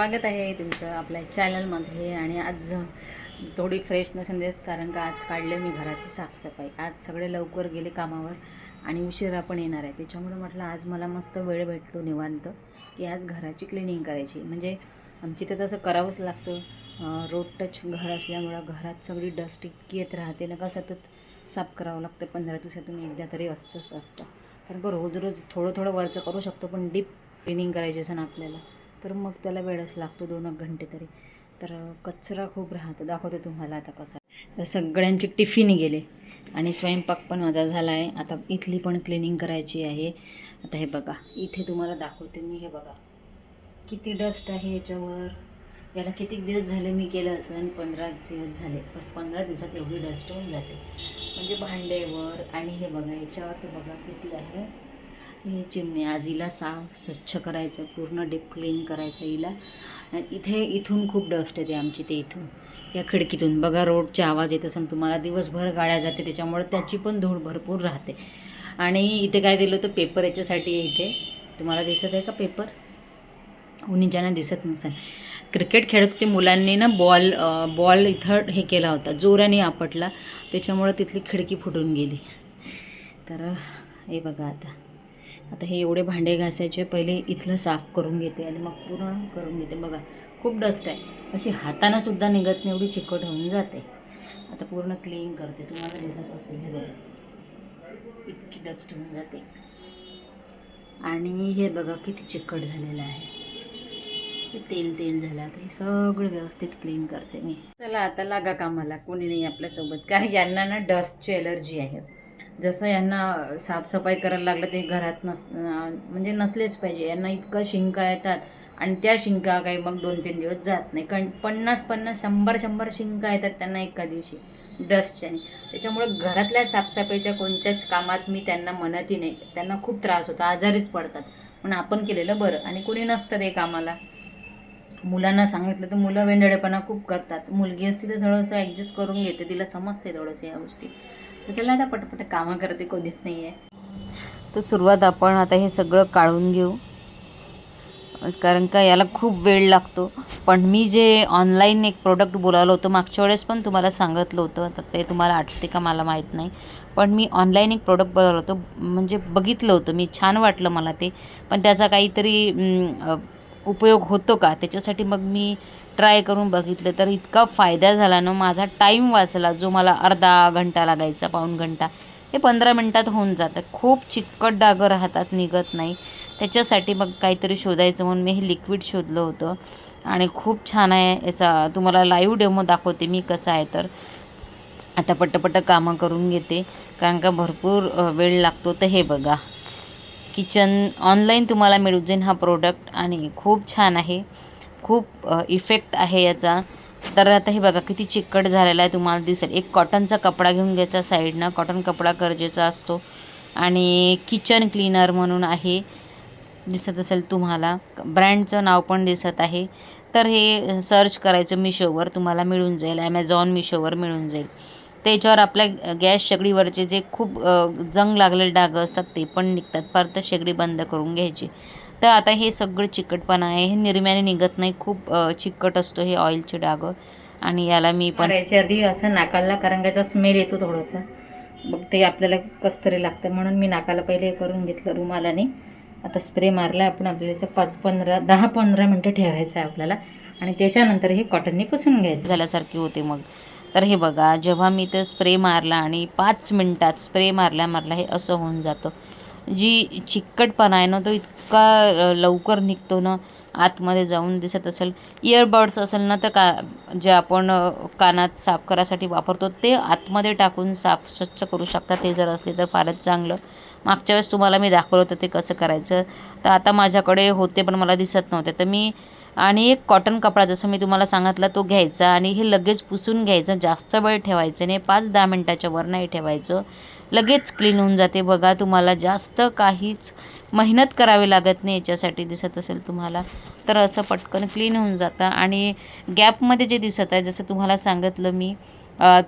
स्वागत आहे तुमचं आपल्या चॅनलमध्ये आणि आज थोडी फ्रेशनेस देत कारण का आज काढले मी घराची साफसफाई. आज सगळे लवकर गेले कामावर आणि उशिरा पण येणार आहे. त्याच्यामुळे म्हटलं आज मला मस्त वेळ भेटलो निवांत की आज घराची क्लिनिंग करायची. म्हणजे आमची तर तसं करावंच लागतं. रोड टच घर असल्यामुळं घरात सगळी डस्ट इतकी येत राहते ना का सतत साफ करावं लागतं. पंधरा दिवसातून एकदा तरी असतंच असतं. कारण का रोज रोज थोडं थोडं वरचं करू शकतो पण डीप क्लिनिंग करायची असं ना आपल्याला. तर मग त्याला वेळच लागतो दोन एक घंटे तरी. तर कचरा खूप राहतो. दाखवते तुम्हाला आता कसा. तर सगळ्यांचे टिफिन गेले आणि स्वयंपाक पण माझा झाला आहे. आता इथली पण क्लिनिंग करायची आहे. आता हे बघा. इथे तुम्हाला दाखवते मी. हे बघा. किती डस्ट आहे याच्यावर. याला किती दिवस झाले मी केलं असं पंधरा दिवस झाले. बस पंधरा दिवसात एवढी डस्ट होऊन जाते. म्हणजे भांडेवर आणि हे बघा याच्यावर तर बघा किती आहे. हे चिमणी आज हिला साफ स्वच्छ करायचं पूर्ण डीप क्लीन करायचं हिला. इथे इथून खूप डस्ट येते आमची ते इथून. या खिडकीतून. बघा रोडचे आवाज येत असेल तुम्हाला दिवसभर गाड्या जाते त्याच्यामुळे त्याची पण धूळ भरपूर राहते. आणि इथे काय दिलं होतं? पेपर याच्यासाठी इथे. तुम्हाला दिसत आहे का पेपर? कोणी ज्यांना दिसत नसेल. क्रिकेट खेळत होते मुलांनी ना बॉल बॉल इथं हे केला होता. जोराने आपटला. त्याच्यामुळं तिथली खिडकी फुटून गेली. तर हे बघा आता. आता हे एवढे भांडे घासायचे पहिले इथलं साफ करून घेते आणि मग पूर्ण करून घेते. बघा खूप डस्ट आहे. अशी हातानंसुद्धा निघत नाही एवढी चिकट होऊन जाते. आता पूर्ण क्लीन करते. तुम्हाला दिसत असेल हे बघा. इतकी डस्ट होऊन जाते. आणि हे बघा किती चिकट झालेलं आहे. हे तेल तेल झालं. आता हे सगळं व्यवस्थित क्लीन करते मी. चला आता लागा कामाला. कोणी नाही आपल्यासोबत. कारण यांना ना डस्टची एलर्जी आहे. जसं यांना साफसफाई करायला लागलं ते घरात नस म्हणजे नसलेच पाहिजे. यांना इतकं शिंका येतात आणि त्या शिंका काही मग दोन तीन दिवस जात नाही. कारण पन्नास पन्नास शंभर शंभर शिंका येतात त्यांना एका दिवशी डस्टच्याने. त्याच्यामुळं घरातल्या साफसफाईच्या कोणत्याच कामात मी त्यांना म्हणतही नाही. त्यांना खूप त्रास होतो आजारीच पडतात. पण आपण केलेलं बरं. आणि कोणी नसतं ते कामाला. मुलांना सांगितलं तर मुलं वेंदडेपणा खूप करतात. मुलगी असती तर थोडंसं ॲडजस्ट करून घेते. तिला समजते थोडंसं या गोष्टी. तर चला आता पटपट कामं करते कोणीच नाही आहे तर सुरुवात आपण आता हे सगळं काढून घेऊ. कारण का याला खूप वेळ लागतो. पण मी जे ऑनलाईन एक प्रोडक्ट बोलावलं होतं मागच्या वेळेस पण तुम्हाला सांगितलं होतं तर ते तुम्हाला आठवते का मला माहीत नाही. पण मी ऑनलाईन एक प्रोडक्ट बोलावलं होतं म्हणजे बघितलं होतं मी छान वाटलं मला ते. पण त्याचा काहीतरी उपयोग होतो का? त्याच्यासाठी मग मी ट्राय करून बघितलं तर इतका फायदा झाला ना माझा टाईम वाचला जो मला अर्धा घंटा लागायचा पाऊण घंटा. हे पंधरा मिनटात होऊन जातं. खूप चिकट डागं राहतात निघत नाही. त्याच्यासाठी मग काहीतरी शोधायचं म्हणून मी हे लिक्विड शोधलं होतं. आणि खूप छान आहे याचा तुम्हाला लाईव्ह डेमो दाखवते मी कसं आहे तर. आता पटपट कामं करून घेते. कारण का भरपूर वेळ लागतो तर हे बघा. किचन ऑनलाईन तुम्हाला मिळून जाईल हा प्रोडक्ट आणि खूप छान आहे. खूप इफेक्ट आहे याचा. तर आता हे बघा किती चिकट झालेला आहे तुम्हाला दिसेल. एक कॉटनचा कपडा घेऊन घ्यायचा साईडनं कॉटन कपडा गरजेचा असतो. आणि किचन क्लीनर म्हणून आहे. दिसत असेल तुम्हाला. ब्रँडचं नाव पण दिसत आहे. तर हे सर्च करायचं मिशोवर तुम्हाला मिळून जाईल. ॲमेझॉन मिशोवर मिळून जाईल. त्याच्यावर आपल्या गॅस शेगडीवरचे जे खूप जंग लागलेले डागं असतात ते पण निघतात. परत शेगडी बंद करून घ्यायची. तर आता हे सगळं चिकटपणा आहे. हे निर्म्याने निघत नाही. खूप चिकट असतो हे ऑइलचे डागं. आणि याला मी पण याच्या आधी असं नाकाला करंगाचा स्मेल येतो थोडंसं. मग ते आपल्याला कसतरी लागतं. म्हणून मी नाकाला पहिले करून घेतलं रुमालाने. आता स्प्रे मारला आपण. आपल्याला पाच पंधरा दहा पंधरा मिनटं ठेवायचं आहे आपल्याला. आणि त्याच्यानंतर हे कॉटनने पुसून घ्यायचं. झाल्यासारखे होते मग. तर हे बघा जेव्हा मी ते स्प्रे मारला आणि पाच मिनटात स्प्रे मारल्या मारला हे असं होऊन जातं. जी चिकटपणा आहे ना तो इतका लवकर निघतो ना आतमध्ये जाऊन दिसत असेल. इयरबड्स असेल ना तर का जे आपण कानात साफ करायसाठी वापरतो ते आतमध्ये टाकून साफ स्वच्छ करू शकता. ते जर असले तर फारच चांगलं. मागच्या वेळेस तुम्हाला मी दाखवलं होतं ते कसं करायचं. तर आता माझ्याकडे होते पण मला दिसत नव्हते. तर मी आणि एक कॉटन कपडा जसं मी तुम्हाला सांगितला तो घ्यायचा आणि हे लगेच पुसून घ्यायचं जास्त वेळ ठेवायचं नाही पाच दहा मिनटाच्या वर नाही ठेवायचं. लगेच क्लीन होऊन जाते. बघा तुम्हाला जास्त काहीच मेहनत करावी लागत नाही याच्यासाठी दिसत असेल तुम्हाला तर असं पटकन क्लीन होऊन जातं. आणि गॅपमध्ये जे दिसत आहे जसं तुम्हाला सांगितलं मी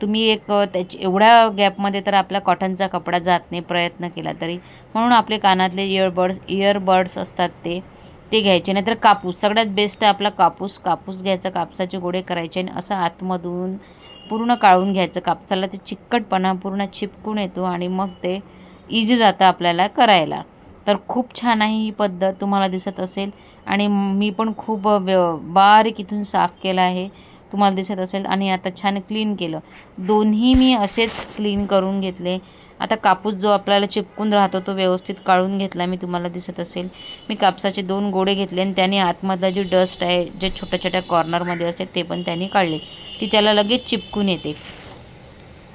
तुम्ही एक त्याची एवढ्या गॅपमध्ये तर आपला कॉटनचा कपडा जात नाही प्रयत्न केला तरी. म्हणून आपले कानातले इयरबड्स इयरबड्स असतात ते. ते घ्यायचे नाहीतर कापूस. सगळ्यात बेस्ट आहे आपला कापूस. कापूस घ्यायचा कापसाचे गोळे करायचे आणि असं आतमधून पूर्ण काढून घ्यायचं कापसाला ते चिकटपणा पूर्ण चिपकून येतो आणि मग ते इझी जातं आपल्याला करायला. तर खूप छान आहे ही पद्धत तुम्हाला दिसत असेल. आणि मी पण खूप बारीक इथून साफ केला आहे. तुम्हाला दिसत असेल आणि आता छान क्लीन केलं. दोन्ही मी असेच क्लीन करून घेतले. आता कापूस जो आपल्याला चिपकून राहतो तो व्यवस्थित काढून घेतला मी तुम्हाला दिसत असेल. मी कापसाचे दोन गोळे घेतले आणि त्याने आतमधला जे डस्ट आहे जे छोट्या छोट्या कॉर्नरमध्ये असते ते पण त्याने काढले. ती त्याला लगेच चिपकून येते.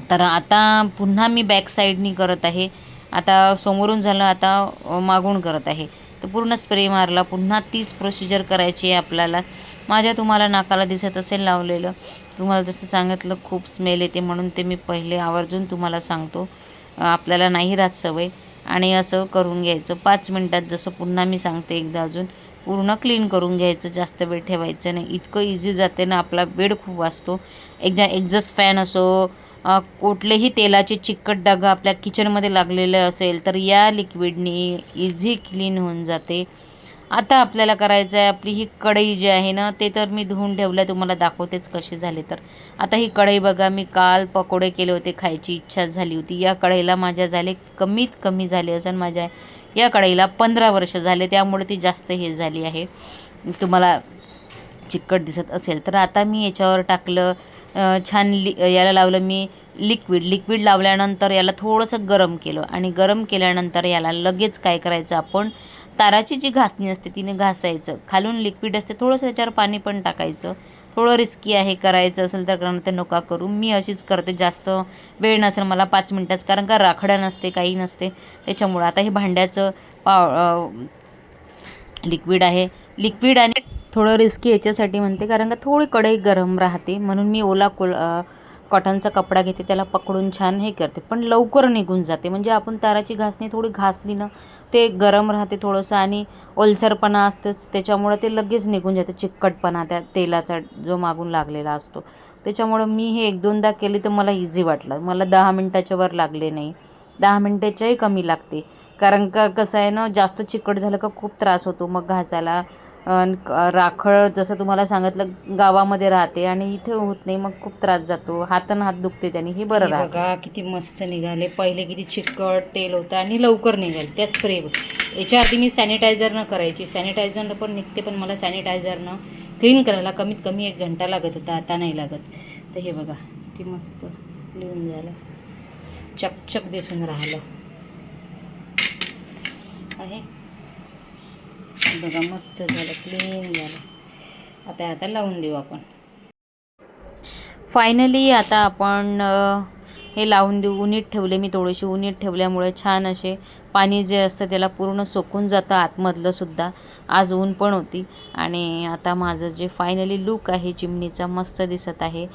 तर आता पुन्हा मी बॅक साईडनी करत आहे. आता समोरून झालं आता मागून करत आहे. तर पूर्ण स्प्रे मारला पुन्हा तीच प्रोसिजर करायची आहे आपल्याला. माझ्या तुम्हाला नाकाला दिसत असेल लावलेलं. तुम्हाला जसं सांगितलं खूप स्मेल येते म्हणून ते मी पहिले आवर्जून तुम्हाला सांगतो. आपल्याला नाही राहत सवय. आणि असं करून घ्यायचं. पाच मिनटात जसं पुन्हा मी सांगते एकदा अजून. पूर्ण क्लीन करून घ्यायचं. जास्त वेळ ठेवायचं नाही. इतकं इझी जाते ना. आपला वेळ खूप वाचतो. एकदा एक्झस्ट फॅन असो कुठलेही तेलाचे चिकट डाग आपल्या किचनमध्ये लागलेले असेल तर या लिक्विडनी इझी क्लीन होऊन जाते. आता आपल्याला करायचं आहे आपली ही कढई जी आहे ना ते तर मी धुवून ठेवलं तुम्हाला दाखवतेच कशी झाली तर. आता ही कढई बघा मी काल पकोडे केले होते खायची इच्छा झाली होती. या कढईला माझ्या झाले कमीत कमी झाले असं माझ्या या कढईला पंधरा वर्ष झाले त्यामुळे ती जास्त हे झाली आहे. तुम्हाला चिकट दिसत असेल तर. आता मी याच्यावर टाकलं छान लि याला लावलं मी लिक्विड. लिक्विड लावल्यानंतर याला थोडंसं गरम केलं आणि गरम केल्यानंतर याला लगेच काय करायचं आपण ताराची जी घासणी असते तिने घासायचं. खालून लिक्विड असते थोडंसं त्याच्यावर पाणी पण टाकायचं. थोडं रिस्की आहे करायचं असेल तर कारण ते नका करू. मी अशीच करते जास्त वेळ नसेल मला पाच मिनटाच कारण का राखड्या नसते काही नसते. त्याच्यामुळं आता हे भांड्याचं पाव लिक्विड आहे. लिक्विड आणि थोडं रिस्की याच्यासाठी म्हणते कारण का थोडी कढई गरम राहते. म्हणून मी ओला कोल कॉटनचा कपडा घेते त्याला पकडून छान हे करते. पण लवकर निघून जाते. म्हणजे आपण ताराची घासणी थोडी घासली ना ते गरम राहते थोडंसं आणि ओलसरपणा असतेच. त्याच्यामुळं ते लगेच निघून जाते. चिकटपणा त्या तेलाचा जो मागून लागलेला असतो. त्याच्यामुळं मी हे एक दोनदा केली तर मला इझी वाटलं. मला दहा मिनटाच्या वर लागले नाही. दहा मिनटाच्याही कमी लागते. कारण का कसं आहे ना जास्त चिकट झालं का खूप त्रास होतो. मग घासायला राखळ जसं तुम्हाला सांगितलं गावामध्ये राहते आणि इथे होत नाही मग खूप त्रास जातो. हातन हात दुखते त्याने हे बरं बघा किती मस्त निघाले. पहिले किती चिकट तेल होतं आणि लवकर निघाले. त्या स्प्रे याच्या आधी मी सॅनिटायझरनं करायची. सॅनिटायझरनं पण निघते पण मला सॅनिटायझरनं क्लीन करायला कमीत कमी एक घंटा लागत होता आता नाही लागत. तर हे बघा किती मस्त क्लीन झालं. चकचक दिसून राहिलं. आहे? बघा मस्त झालं क्लीन झालं. आता आता लावून देऊ आपण. फायनली आता आपण हे लावून देऊ. उन्हीत ठेवले मी थोडेसे उन्हीत ठेवल्यामुळे छान असे पाणी जे असतं त्याला पूर्ण सोकून जातं आतमधलंसुद्धा आज ऊन पण होती. आणि आता माझं जे फायनली लुक आहे चिमणीचा मस्त दिसत आहे.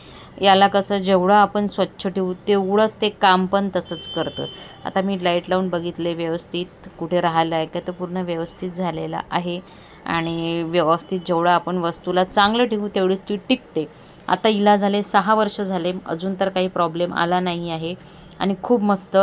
याला कसं जेवढं आपण स्वच्छ ठेवू तेवढंच ते काम पण तसंच करतं. आता मी लाइट लावून बघितले व्यवस्थित. कुठे राहिलं आहे का तर पूर्ण व्यवस्थित झालेलं आहे. आणि व्यवस्थित जेवढं आपण वस्तूला चांगलं ठेवू तेवढीच ती टिकते. आता हिला झाले सहा वर्ष झाले अजून तर काही प्रॉब्लेम आला नाही आहे. आणि खूप मस्त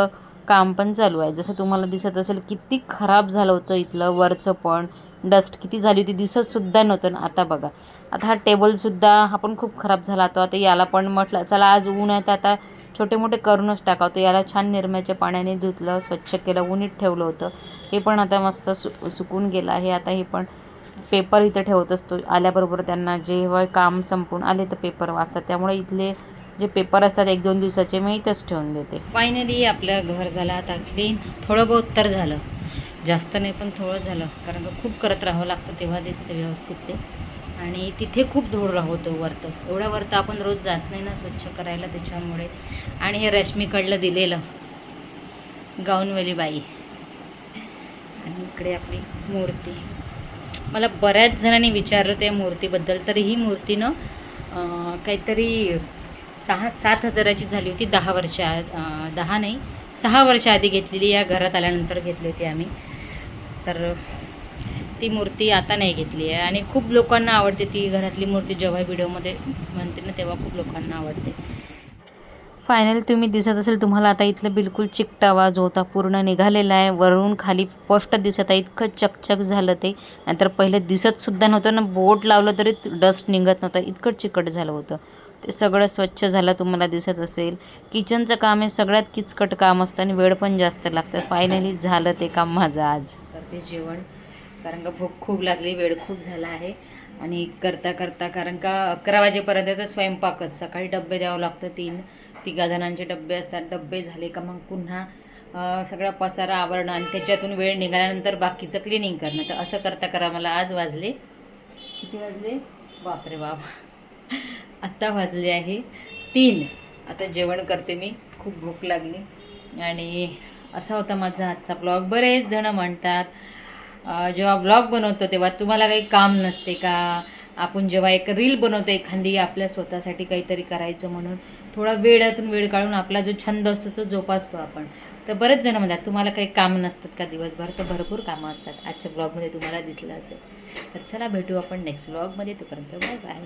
काम पण चालू आहे. जसं तुम्हाला दिसत असेल किती खराब झालं होतं इथलं वरचं पण. डस्ट किती झाली होती दिसतसुद्धा नव्हतं. ना आता बघा. आता हा टेबलसुद्धा हा पण खूप खराब झाला होता. आता याला पण म्हटलं चला आज ऊन आहे तर आता छोटे मोठे करूनच टाकावतो याला छान निरम्याच्या पाण्याने धुतलं स्वच्छ केलं उन्हीत ठेवलं होतं. हे पण आता मस्त सु सुकून गेलं आहे. आता हे पण पेपर इथं ठेवत असतो. आल्याबरोबर त्यांना जेव्हा काम संपून आले तर पेपर वाचतात. त्यामुळे इथले जे पेपर असतात एक दोन दिवसाचे मी इथंच ठेवून देते. फायनली आपलं घर झालं आता क्लीन थोडं बहुत तर झालं. जास्त नाही पण थोडं झालं. कारण का खूप करत राहावं लागतं तेव्हा दिसतं व्यवस्थित ते. आणि तिथे खूप धूळ राहतो वरतं. एवढ्या वरतं आपण रोज जात नाही ना स्वच्छ करायला त्याच्यामुळे. आणि हे रश्मीकडलं दिलेलं. गाऊनवाली बाई आणि इकडे आपली मूर्ती. मला बऱ्याच जणांनी विचारलं त्या मूर्तीबद्दल तर ही मूर्तीनं काहीतरी सहा सात हजाराची झाली होती दहा वर्ष आ- दहा नाही सहा वर्ष आधी घेतलेली या घरात आल्यानंतर घेतली होती आम्ही. तर ती मूर्ती आता नाही घेतली आहे. आणि खूप लोकांना आवडते ती घरातली मूर्ती जेव्हा व्हिडिओमध्ये म्हणते ना तेव्हा खूप लोकांना आवडते. फायनली तुम्ही दिसत असेल तुम्हाला आता इथलं बिलकुल चिकटावा जो होता पूर्ण निघालेला आहे. वरून खाली स्पष्ट दिसत आहे इतकं चकचक झालं ते. नंतर पहिले दिसतसुद्धा नव्हतं ना बोट लावलं तरी डस्ट निघत नव्हतं इतकं चिकट झालं होतं. ते सगळं स्वच्छ झालं तुम्हाला दिसत असेल. किचनचं काम हे सगळ्यात किचकट काम असतं आणि वेळ पण जास्त लागतं. फायनली झालं ते काम माझं आज. करते जेवण कारण का भूक खूप लागली वेळ खूप झाला आहे. आणि करता करता कारण का अकरा वाजेपर्यंत तर स्वयंपाकच. सकाळी डबे द्यावं लागतं तीन. तिघा जणांचे डबे असतात. डबे झाले का मग पुन्हा सगळा पसारा आवरणं आणि त्याच्यातून वेळ निघाल्यानंतर बाकीचं क्लिनिंग करणं. तर असं करता करा. मला आज वाजले. किती वाजले? बापरे बाप. आत्ता वाजले आहे तीन. आता जेवण करते मी. खूप भूक लागली. आणि असा होता माझा आजचा ब्लॉग बरेच जणं म्हणतात जेव्हा व्लॉग बनवतो तेव्हा तुम्हाला काही काम नसते का? आपण जेव्हा एक रील बनवतो एखादी आपल्या स्वतःसाठी काहीतरी करायचं म्हणून थोडा वेळातून वेळ काढून आपला जो छंद असतो तो जोपासतो आपण. तर बरेच जण म्हणतात तुम्हाला काही काम नसतात का दिवसभर? तर भरपूर कामं असतात. आजच्या ब्लॉगमध्ये तुम्हाला दिसलं असेल. तर चला भेटू आपण नेक्स्ट ब्लॉगमध्ये तोपर्यंत बाय बाय